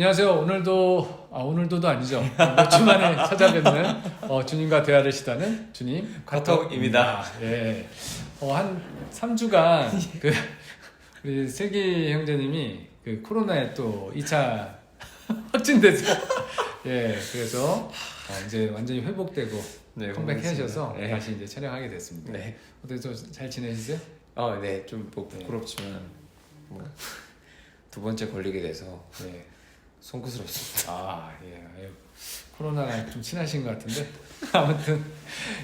안녕하세요. 오늘도 아 오늘도도 아니죠. 몇 주 만에 찾아뵙는 어, 주님과 대화를 시도하는 주님 카톡입니다. 예. 어, 한 3주간 그 우리 슬기 형제님이 그 코로나에 또 2차 확진돼서 예 그래서 어, 이제 완전히 회복되고 네, 컴백하셔서 네. 다시 이제 촬영하게 됐습니다. 네. 어때 좀잘 지내시세요? 어, 네. 좀뭐 부끄럽지만 뭐 두 번째 걸리게 돼서 네. 송구스럽습니다. 아, 예. 아유, 코로나랑 좀 친하신 것 같은데. 아무튼,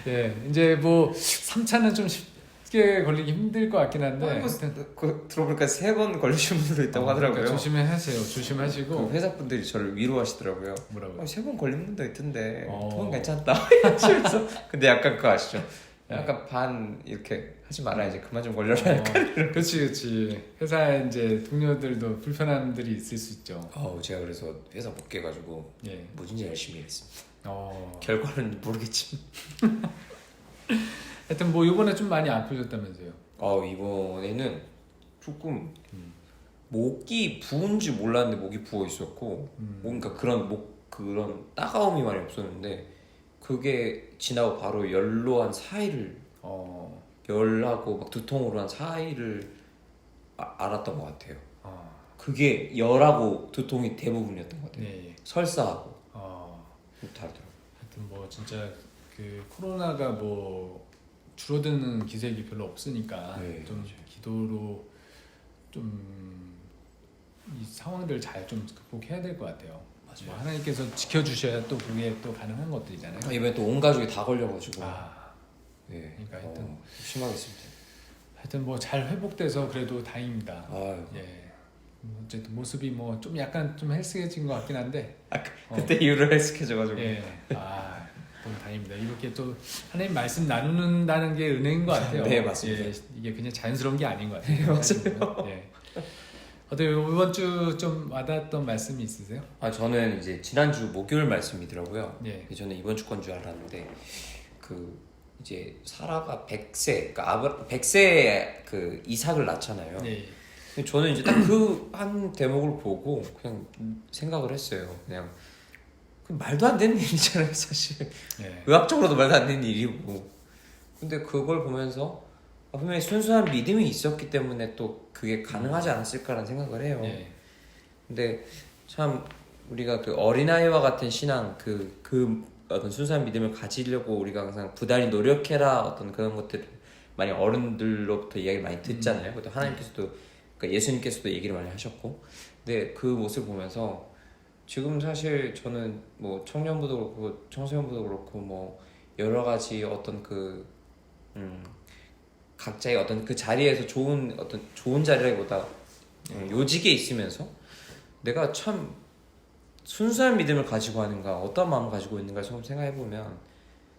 예. 이제 뭐, 3차는 좀 쉽게 걸리기 힘들 것 같긴 한데. 뭐, 하여튼, 그, 들어보니까 세 번 걸리신 분도 있다고 어, 하더라고요. 그러니까 조심하세요. 조심하시고. 그 회사 분들이 저를 위로하시더라고요. 뭐라고요? 어, 세번 걸린 분도 있던데 어. 두번 괜찮다. 이러면서 근데 약간 그거 아시죠? 네. 약간 반 이렇게 하지 마라 이제 그만 좀 걸려라. 어, 그렇지, 그렇지. 회사에 이제 동료들도 불편함들이 있을 수 있죠. 어, 제가 그래서 회사 못 깨가지고 예. 뭐든지 열심히 했습니다. 어. 결과는 모르겠지만. 하여튼 뭐, 요번에 좀 많이 아프셨다면서요. 어 이번에는 조금 음. 목이 부은지 몰랐는데 목이 부어 있었고 음. 뭔가 그런 목 그런 따가움이 많이 없었는데 그게 지나고 바로 열로 한 4일을 어. 열하고 막 두통으로 한 4일을 아, 알았던 것 같아요. 어. 그게 열하고 두통이 대부분이었던 것 같아요. 네. 예. 설사하고 어. 좀 다르더라고요. 하여튼 뭐 진짜 그 코로나가 뭐 줄어드는 기색이 별로 없으니까 네, 좀 맞아요. 기도로 좀 이 상황들 잘 좀 극복해야 될 것 같아요. 뭐 하나님께서 지켜주셔야 또 그게 또 가능한 것들이잖아요. 이번에 또 온 가족이 다 걸려가지고 아, 네. 그러니까 하여튼. 어, 심하겠습니다. 하여튼 뭐 잘 회복돼서 그래도 다행입니다. 아유. 예. 음, 어쨌든 모습이 뭐 좀 약간 좀 헬스해진 것 같긴 한데. 아, 그- 어, 그때 이후로 헬스케져가지고 예. 아, 너무 다행입니다. 이렇게 또 하나님 말씀 나누는다는 게 은혜인 것 같아요. 네, 맞습니다. 예, 이게 그냥 자연스러운 게 아닌 것 같아요. 네, 맞아요. 예. 어때요? 이번 주 좀 와닿았던 말씀이 있으세요? 아 저는 이제 지난주 목요일 말씀이더라고요. 예. 저는 이번 주 건 줄 알았는데 그 이제 사라가 100세 그러니까 아브 100세 그 이삭을 낳잖아요. 네. 근데 저는 이제 딱 그 한 대목을 보고 그냥 생각을 했어요. 그냥 그 말도 안 되는 일이잖아요, 사실. 예. 의학적으로도 말도 안 되는 일이고. 근데 그걸 보면서 아, 분명히 순수한 믿음이 있었기 때문에 또 그게 가능하지 않았을까라는 생각을 해요. 예. 근데 참 우리가 그 어린아이와 같은 신앙 그, 그 어떤 순수한 믿음을 가지려고 우리가 항상 부단히 노력해라 어떤 그런 것들을 많이 어른들로부터 이야기를 많이 듣잖아요. 그것도 하나님께서도 그러니까 예수님께서도 얘기를 많이 하셨고 근데 그 모습을 보면서 지금 사실 저는 뭐 청년부도 그렇고 청소년부도 그렇고 뭐 여러 가지 어떤 그 음, 각자의 어떤 그 자리에서 좋은 어떤 좋은 자리라기보다 음, 요직에 있으면서 내가 참 순수한 믿음을 가지고 하는가 어떤 마음을 가지고 있는가 좀 생각해 보면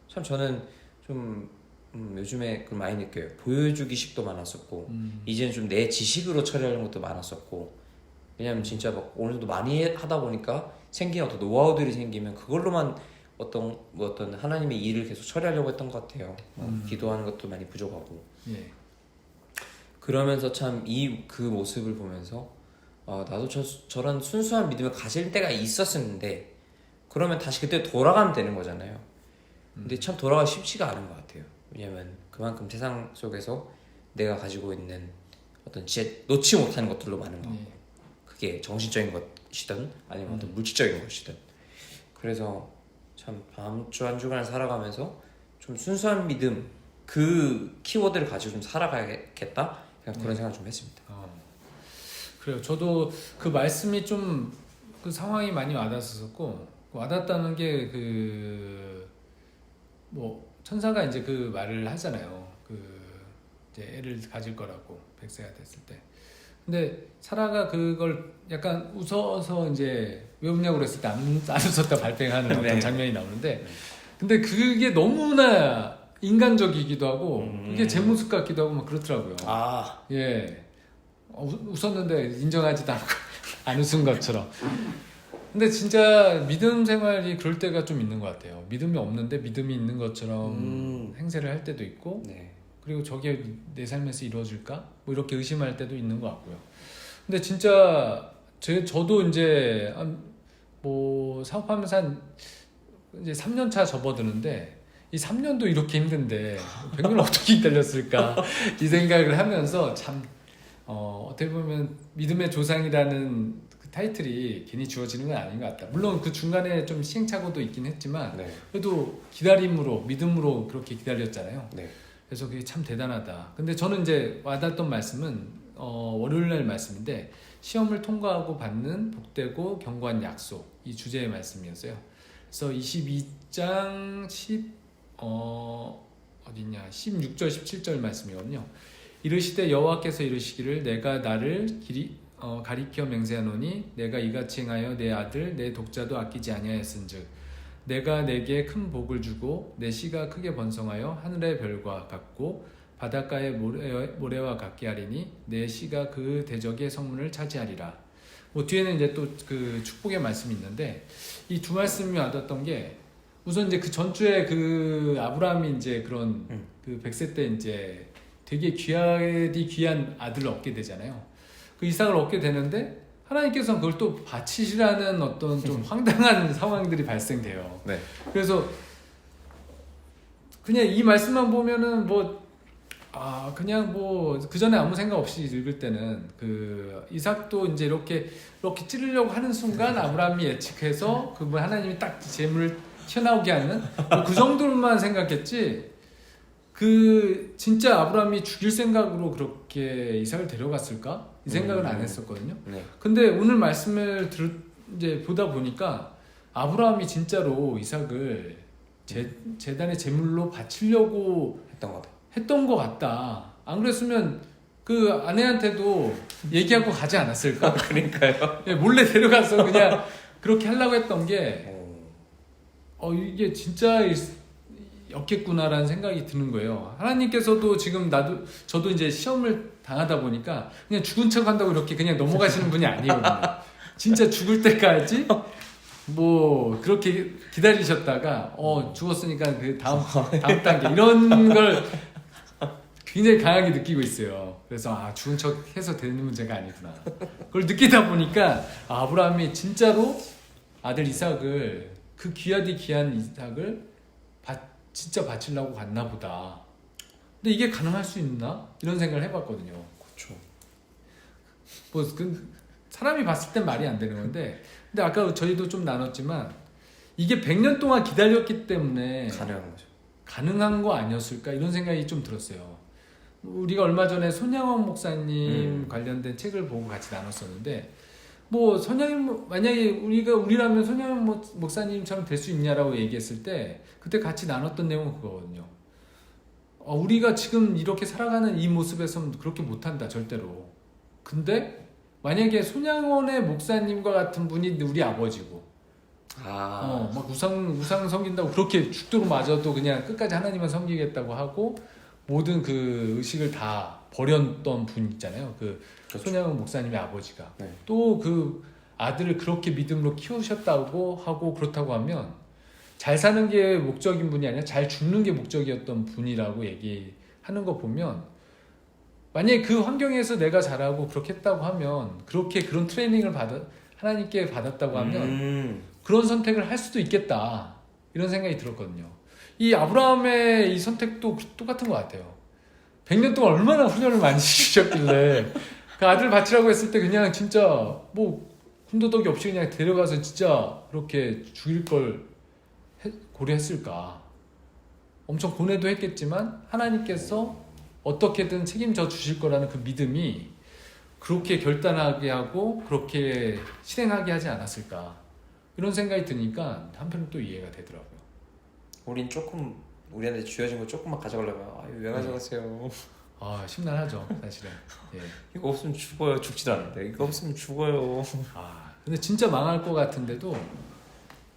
참 저는 좀 음, 요즘에 그 많이 느껴요 보여주기식도 많았었고 음. 이제는 좀 내 지식으로 처리하는 것도 많았었고 왜냐면 진짜 막 정도 많이 하다 보니까 생긴 어떤 노하우들이 생기면 그걸로만 어떤 뭐 어떤 하나님의 일을 계속 처리하려고 했던 것 같아요 어, 음. 기도하는 것도 많이 부족하고 예. 그러면서 참 이 그 모습을 보면서 아, 나도 저, 저런 순수한 믿음을 가질 때가 있었었는데 그러면 다시 그때 돌아가면 되는 거잖아요. 근데 참 돌아가기 쉽지가 않은 것 같아요. 왜냐면 그만큼 세상 속에서 내가 가지고 있는 어떤 진짜 놓지 못하는 것들로 많은 거. 예. 그게 정신적인 것이든 아니면 어떤 물질적인 것이든. 그래서 참 다음 주 한 주간을 살아가면서 좀 순수한 믿음 그 키워드를 가지고 좀 살아가야겠다. 그냥 그런 생각 좀 했습니다. 어. 그래요. 저도 그 말씀이 좀 그 상황이 많이 와닿았었고 와닿았다는 게 그 뭐 천사가 이제 그 말을 하잖아요. 그 이제 애를 가질 거라고 백세가 됐을 때. 근데 사라가 그걸 약간 웃어서 이제 왜 웃냐고 그랬을 때 안 웃었다 발뺌하는 어떤 네. 장면이 나오는데 근데 그게 너무나 인간적이기도 하고 음. 이게 제 모습 같기도 하고 막 그렇더라고요. 아, 예. 어, 웃- 웃었는데 인정하지도 않고 안 웃은 것처럼. 근데 진짜 믿음 생활이 그럴 때가 좀 있는 것 같아요. 믿음이 없는데 믿음이 있는 것처럼 음. 행세를 할 때도 있고, 네. 그리고 저게 내 삶에서 이루어질까? 뭐 이렇게 의심할 때도 있는 것 같고요. 근데 진짜 제 저도 이제 한뭐 사업하면서 한 이제 3년 차 접어드는데 이 3년도 이렇게 힘든데 100년 어떻게 기다렸을까 이 생각을 하면서 참 어, 어떻게 보면 믿음의 조상이라는 그 타이틀이 괜히 주어지는 건 아닌 것 같다. 물론 그 중간에 좀 시행착오도 있긴 했지만 네. 그래도 기다림으로 믿음으로 그렇게 기다렸잖아요. 네. 그래서 그게 참 대단하다. 근데 저는 이제 와닿았던 말씀은 어, 월요일 날 말씀인데 시험을 통과하고 받는 복되고 견고한 약속 이 주제의 말씀이었어요. 그래서 22장 10 어, 어디냐 16절 17절 말씀이거든요. 이르시되 여호와께서 이르시기를 내가 나를 길이 어, 가리켜 맹세하노니 내가 이같이 행하여 내 아들 내 독자도 아끼지 아니하였은즉 내가 내게 큰 복을 주고 내 씨가 크게 번성하여 하늘의 별과 같고 바닷가의 모래, 모래 와 같게 하리니 내 씨가 그 대적의 성문을 차지하리라. 뭐 뒤에는 이제 또 그 축복의 말씀이 있는데 이 두 말씀이 와닿았던 게 우선 이제 그 전주에 그 아브라함이 이제 그런 음. 그 100세 때 이제 되게 귀하디 귀한 아들을 얻게 되잖아요. 그 이삭을 얻게 되는데 하나님께서는 그걸 또 바치시라는 어떤 좀 황당한 상황들이 발생돼요. 네. 그래서 그냥 이 말씀만 보면은 뭐 아, 그냥 뭐 그 전에 아무 생각 없이 읽을 때는 그 이삭도 이제 이렇게 이렇게 찌르려고 하는 순간 아브라함이 예측해서 그 뭐 하나님이 딱 재물을 튀어나오게 하는 뭐 그 정도로만 생각했지. 그 진짜 아브라함이 죽일 생각으로 그렇게 이삭을 데려갔을까? 이 생각은 안 음. 했었거든요. 네. 근데 오늘 말씀을 들 이제 보다 보니까 아브라함이 진짜로 이삭을 제, 재단의 제물로 바치려고 했던 것 같아요. 했던 것 같다. 안 그랬으면 그 아내한테도 얘기하고 가지 않았을까? 그러니까요. 예, 몰래 데려가서 그냥 그렇게 하려고 했던 게, 어, 어, 이게 진짜 였겠구나라는 생각이 드는 거예요. 하나님께서도 지금 나도, 저도 이제 시험을 당하다 보니까 그냥 죽은 척 한다고 이렇게 그냥 넘어가시는 분이 아니거든요. 진짜 죽을 때까지 뭐 그렇게 기다리셨다가 어 죽었으니까 그 다음 다음 단계 이런 걸 굉장히 강하게 느끼고 있어요. 그래서 아 죽은 척 해서 되는 문제가 아니구나. 그걸 느끼다 보니까 아, 아브라함이 진짜로 아들 이삭을 그 귀하디 귀한 이삭을 바, 진짜 바치려고 갔나 보다. 근데 이게 가능할 수 있나? 이런 생각을 해봤거든요. 그렇죠. 뭐 그 사람이 봤을 땐 말이 안 되는 건데 근데 아까 저희도 좀 나눴지만 이게 100년 동안 기다렸기 때문에 가능한 거죠. 가능한 거 아니었을까 이런 생각이 좀 들었어요. 우리가 얼마 전에 손양원 목사님 음. 관련된 책을 보고 같이 나눴었는데 뭐 손양원 만약에 우리가 우리라면 목- 목사님처럼 될 수 있냐라고 얘기했을 때 그때 같이 나눴던 내용은 그거거든요. 어, 우리가 지금 이렇게 살아가는 이 모습에서는 그렇게 못한다 절대로. 근데 만약에 손양원의 목사님과 같은 분이 우리 아버지고 아. 어, 막 우상 우상 섬긴다고 그렇게 죽도록 맞아도 그냥 끝까지 하나님만 섬기겠다고 하고 모든 그 의식을 다 버렸던 분 있잖아요. 그 그렇죠. 손양원 목사님의 아버지가 네. 또그 아들을 그렇게 믿음으로 키우셨다고 하고 그렇다고 하면 잘 사는 게 목적인 분이 아니라 잘 죽는 게 목적이었던 분이라고 얘기하는 거 보면 만약에 그 환경에서 내가 잘하고 그렇게 했다고 하면 그렇게 그런 트레이닝을 받아 하나님께 받았다고 하면 음. 그런 선택을 할 수도 있겠다 이런 생각이 들었거든요. 이 아브라함의 이 선택도 그- 똑같은 것 같아요. 100년 동안 얼마나 훈련을 많이 시키셨길래 그 아들 바치라고 했을 때 그냥 진짜 뭐 군더더기 없이 그냥 데려가서 진짜 그렇게 죽일 걸 해- 고려했을까? 엄청 고뇌도 했겠지만 하나님께서 어떻게든 책임져 주실 거라는 그 믿음이 그렇게 결단하게 하고 그렇게 실행하게 하지 않았을까? 이런 생각이 드니까 한편은 또 이해가 되더라고요. 우린 조금 우리한테 주어진 거 조금만 가져가려면 아유 왜 가져가세요? 아 심란하죠, 사실은. 예. 이거 없으면 죽어요. 죽지도 않는데 이거 없으면 죽어요. 아 근데 진짜 망할 것 같은데도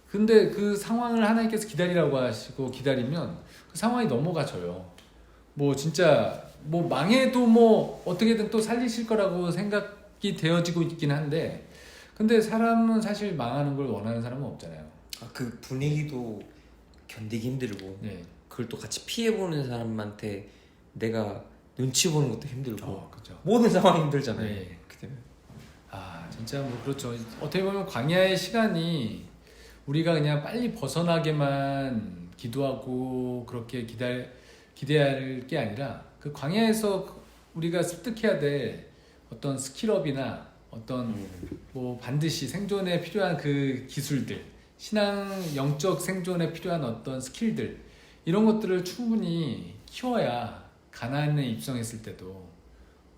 근데 그 상황을 하나님께서 기다리라고 하시고 기다리면 그 상황이 넘어가져요. 뭐 진짜 뭐 망해도 뭐 어떻게든 또 살리실 거라고 생각이 되어지고 있긴 한데 근데 사람은 사실 망하는 걸 원하는 사람은 없잖아요. 아, 그 분위기도 견디기 힘들고 네. 그걸 또 같이 피해 보는 사람한테 내가 눈치 보는 것도 힘들고 어, 그죠. 모든 상황이 힘들잖아요. 네. 되면 아 진짜 뭐 그렇죠. 어떻게 보면 광야의 시간이 우리가 그냥 빨리 벗어나게만 기도하고 그렇게 기다 기대할 게 아니라 그 광야에서 우리가 습득해야 될 어떤 스킬업이나 어떤 음. 뭐 반드시 생존에 필요한 그 기술들, 신앙 영적 생존에 필요한 어떤 스킬들 이런 것들을 충분히 키워야 가나안에 입성했을 때도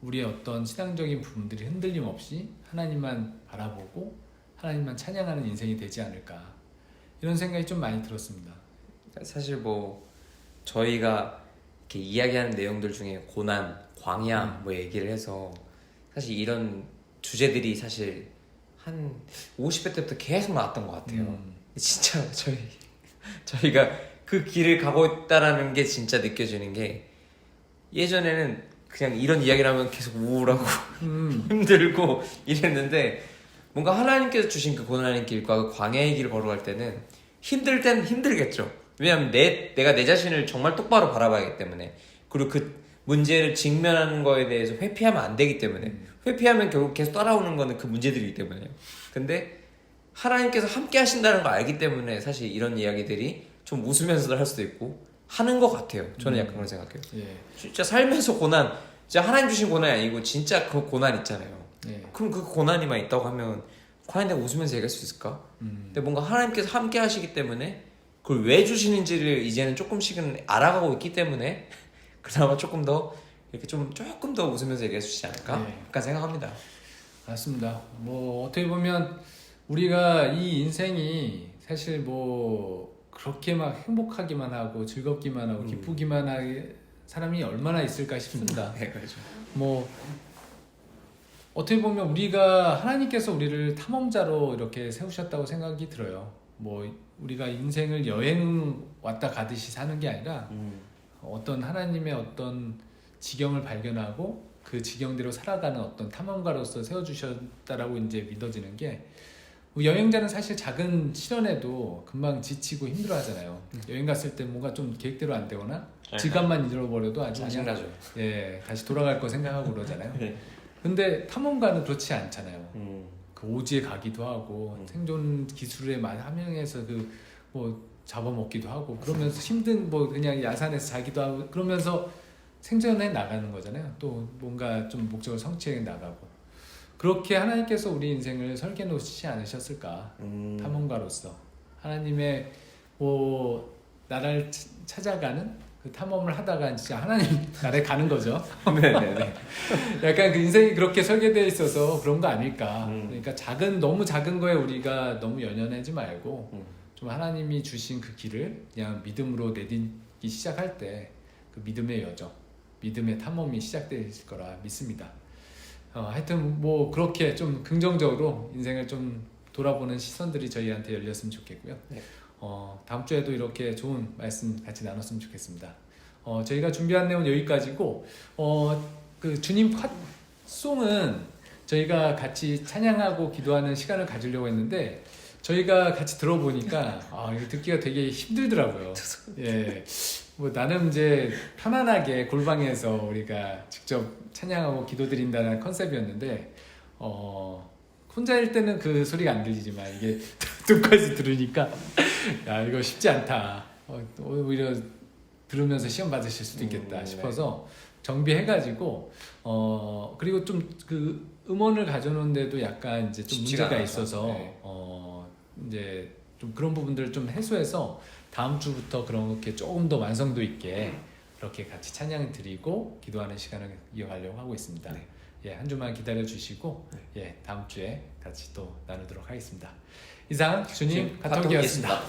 우리의 어떤 신앙적인 부분들이 흔들림 없이 하나님만 바라보고 하나님만 찬양하는 인생이 되지 않을까 이런 생각이 좀 많이 들었습니다. 사실 뭐 저희가 이렇게 이야기하는 내용들 중에 고난, 광야 뭐 얘기를 해서 사실 이런 주제들이 사실 한 50회 때부터 계속 나왔던 것 같아요. 음, 진짜 저희 저희가 그 길을 가고 있다라는 게 진짜 느껴지는 게 예전에는 그냥 이런 이야기를 하면 계속 우울하고 음, 힘들고 이랬는데 뭔가 하나님께서 주신 그 고난의 길과 그 광야의 길을 걸어갈 때는 힘들 땐 힘들겠죠. 왜냐하면 내 내가 내 자신을 정말 똑바로 바라봐야기 때문에 그리고 그 문제를 직면하는 거에 대해서 회피하면 안 되기 때문에 회피하면 결국 계속 따라오는 거는 그 문제들이기 때문에요. 근데 하나님께서 함께 하신다는 걸 알기 때문에 사실 이런 이야기들이 좀 웃으면서도 할 수도 있고 하는 것 같아요. 저는 약간 그런 생각해요. 예, 진짜 살면서 고난, 진짜 하나님 주신 고난이 아니고 진짜 그 고난 있잖아요. 예, 그럼 그 고난이만 있다고 하면 과연 내가 웃으면서 얘기할 수 있을까? 음, 근데 뭔가 하나님께서 함께 하시기 때문에 그걸 왜 주시는지를 이제는 조금씩은 알아가고 있기 때문에 그나마 조금 더 이렇게 좀 조금 더 웃으면서 얘기할 수 있지 않을까? 네. 약간 생각합니다. 맞습니다. 뭐 어떻게 보면 우리가 이 인생이 사실 뭐 그렇게 막 행복하기만 하고 즐겁기만 하고 음. 기쁘기만 하게 사람이 얼마나 있을까 싶습니다. 네, 그렇죠. 뭐 어떻게 보면 우리가 하나님께서 우리를 탐험자로 이렇게 세우셨다고 생각이 들어요. 뭐 우리가 인생을 여행 왔다 가듯이 사는 게 아니라 음, 어떤 하나님의 어떤 지경을 발견하고 그 지경대로 살아가는 어떤 탐험가로서 세워주셨다라고 이제 믿어지는 게 여행자는 사실 작은 시련에도 금방 지치고 힘들어 하잖아요. 여행 갔을 때 뭔가 좀 계획대로 안 되거나 지갑만 잃어버려도 아주 그냥 짜증나죠. 예 다시 돌아갈 거 생각하고 그러잖아요. 네. 근데 탐험가는 그렇지 않잖아요. 음, 그 오지에 가기도 하고 음. 생존 기술에 함양해서 그 뭐 잡아먹기도 하고 그러면서 힘든 뭐 그냥 야산에서 자기도 하고 그러면서 생존해 나가는 거잖아요. 또 뭔가 좀 목적을 성취해 나가고 그렇게 하나님께서 우리 인생을 설계 놓으시지 않으셨을까? 음, 탐험가로서 하나님의 뭐 나라를 치- 찾아가는 그 탐험을 하다가 진짜 하나님 나라에 가는 거죠. 네네네. 약간 그 인생이 그렇게 설계되어 있어서 그런 거 아닐까. 음. 그러니까 작은 너무 작은 거에 우리가 너무 연연하지 말고 음. 좀 하나님이 주신 그 길을 그냥 믿음으로 내딛기 시작할 때 그 믿음의 여정, 믿음의 탐험이 시작될 거라 믿습니다. 어, 하여튼 뭐 그렇게 좀 긍정적으로 인생을 좀 돌아보는 시선들이 저희한테 열렸으면 좋겠고요. 네. 어, 다음 주에도 이렇게 좋은 말씀 같이 나눴으면 좋겠습니다. 어, 저희가 준비한 내용은 여기까지고 어, 그 주님 컷송은 저희가 같이 찬양하고 기도하는 시간을 가지려고 했는데 저희가 같이 들어보니까 아, 이거 듣기가 되게 힘들더라고요. 예. 뭐 나는 이제 편안하게 골방에서 우리가 직접 찬양하고 기도드린다는 컨셉이었는데 어 혼자일 때는 그 소리가 안 들리지만 이게 두까지 들으니까 야 이거 쉽지 않다. 어, 오히려 들으면서 시험 받으실 수도 있겠다 음, 네. 싶어서 정비해가지고 어 그리고 좀 그 음원을 가져오는데도 약간 이제 좀 문제가 않아서. 있어서 네. 어 이제 좀 그런 부분들을 좀 해소해서 다음 주부터 그렇게 조금 더 완성도 있게 네. 그렇게 같이 찬양 드리고 기도하는 시간을 이어가려고 하고 있습니다. 네. 예, 한 주만 기다려 주시고 네. 예, 다음 주에 같이 또 나누도록 하겠습니다. 이상 주님 가톡이었습니다.